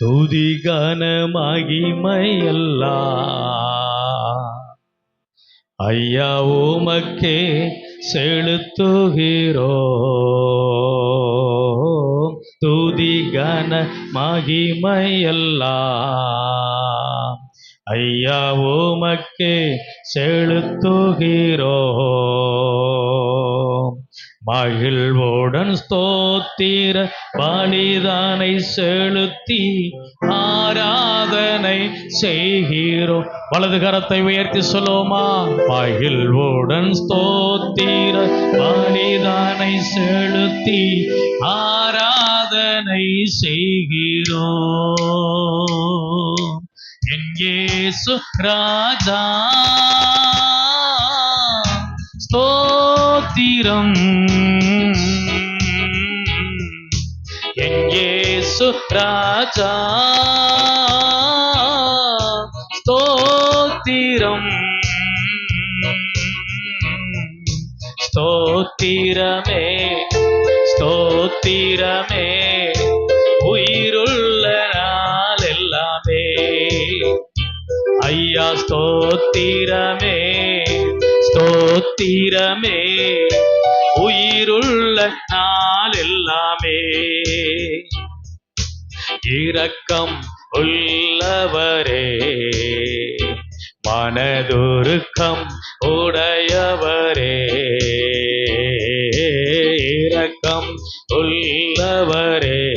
துதி கன மகிமையெல்லாம் ஐயா உமக்கே செலுத்துகிறோ துதி கன மகிமையல்லா ஐயா உமக்கே மகிழ்வோ உடன் ஸ்தோத்திர பலிதானை செலுத்தி ஆராதனை செய்கிறோம். வலது கரத்தை உயர்த்தி சொல்லுவோமா? மகிழ்வுடன் ஸ்தோத்திர பலிதானை செலுத்தி ஆராதனை செய்கிறோம். என் ராஜா ஸ்தோத்திரம் యేసు రాజా ஸ்தோத்திரம். ஸ்தோத்திரமே ஸ்தோத்திரமே. உயிருள்ள நாள் எல்லாமே ஐயா ஸ்தோத்திரமே ஸ்தோத்திரமே. உயிருள்ள நாள் இரக்கம் உள்ளவரே. மனதுருக்கம் உடையவரே. இரக்கம் உள்ளவரே.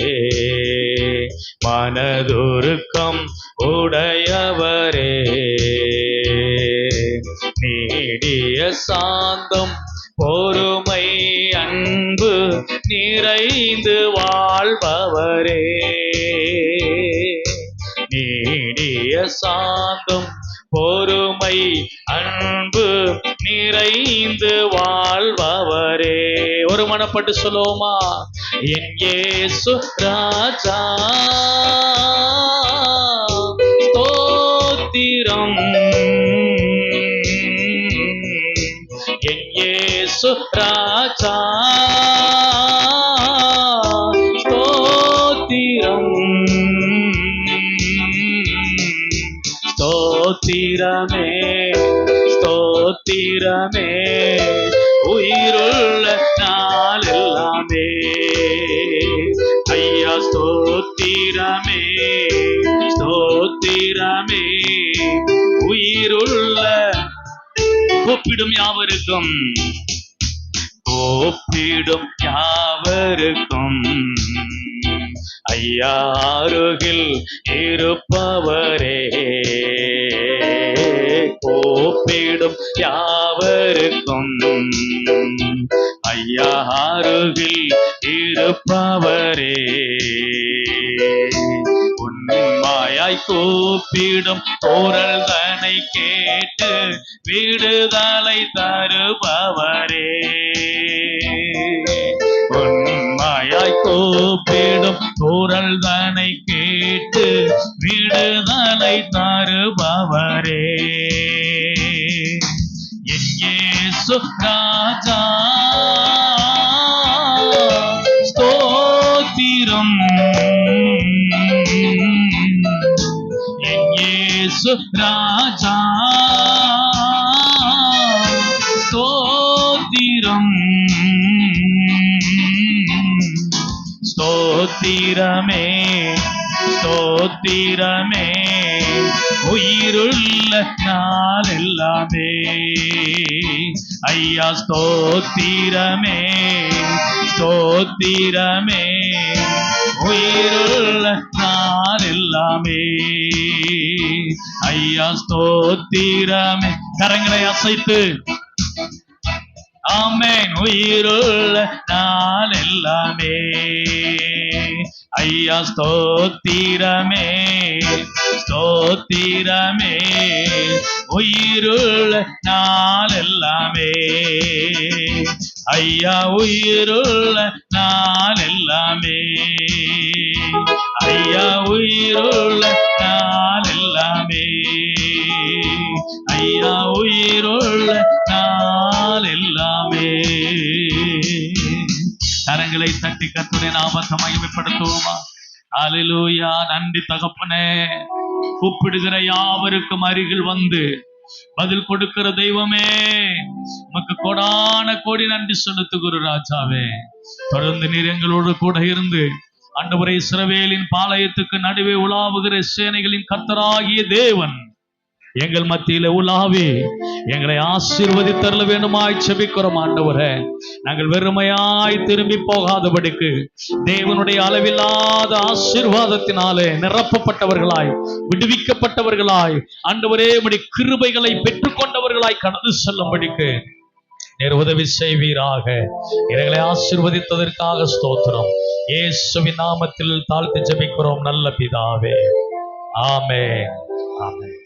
மனதுருக்கம் உடையவரே. நீடிய சாந்தம் பொறுமை அன்பு நிறைந்து வாழ்பவரே. நீடிய சாந்தம் பொறுமை அன்பு நிறைந்து வாழ்பவரே. ஒரு மனப்பட்டு சொல்லுவோமா? என் இயேசு ராஜா ஸ்தோத்திரம். இயேசு ராஜா. ஸ்தோத்திரம். ஸ்தோத்திரமே ஸ்தோத்திரமே. உயிருள்ள நாள் எல்லாமே ஐயா ஸ்தோத்திரமே ஸ்தோத்திரமே. உயிருள்ள கூப்பிடும் யாவருக்கும் ஒப்பிடும் யாவருக்கும். ஐயா அருகில் இருப்பவரே ஒப்பிடும் யாவருக்கும். ஐயா அருகில் இருப்பவரே உண்மையாய் கூப்பிடும் குரல் தனை கேட்டு விடுதலை தருபவரே. குரல் தனை கேட்டு விடுதலை தருபவரே. எங்கே இயேசு ஸ்தோத்திரம். எங்கே இயேசு ஸ்தோத்திரமே ஸ்தோத்திரமே உயிருள்ள நாள் எல்லாமே ஐயா ஸ்தோத்திரமே ஸ்தோத்திரமே உயிருள்ள நாள் எல்லாமே ஐயா ஸ்தோத்திரமே கரங்களை அசைத்து. ஆமேன். உயிருள்ள நாள் எல்லாமே ஐயா ஸ்தோத்திரமே ஸ்தோத்திரமே. உயிருள் நாள் எல்லாமே ஐயா உயிருள் நாள் எல்லாமே ஐயா உயிருள் நாள் எல்லாமே ஐயா உயிருள் நாள் எல்லாமே கரங்களை தட்டி கத்துடைய நாமத்தை மகிமைப்படுத்துவோமா? அலிலூயா நன்றி தகப்பனே. கூப்பிடுகிற யாவருக்கும் அருகில் வந்து பதில் கொடுக்கிற தெய்வமே உமக்கு கொடான கோடி நன்றி செலுத்துகிற ராஜாவே. தொடர்ந்து நீர் எங்களோடு கூட இருந்து ஆண்டவரை இஸ்ரவேலின் பாளையத்துக்கு நடுவே உலாவுகிற சேனைகளின் கர்த்தராகிய தேவன். எங்கள் மத்தியில உலாவி எங்களை ஆசீர்வதித்தரல வேண்டுமாய் செபிக்கிறோம் ஆண்டவரே. நாங்கள் வெறுமையாய் திரும்பி போகாதபடிக்கு தேவனுடைய அளவில்லாத ஆசீர்வாதத்தினாலே நிரப்பப்பட்டவர்களாய் விடுவிக்கப்பட்டவர்களாய் ஆண்டவரே முடி கிருபைகளை பெற்றுக்கொண்டவர்களாய் கடந்து செல்லும்படிக்கு நேர் உதவி செய்வீராக. எங்களை ஆசிர்வதித்ததற்காக ஸ்தோத்திரம். ஏசுவி நாமத்தில் தாழ்த்தி ஜபிக்கிறோம் நல்ல பிதாவே. ஆமே ஆமே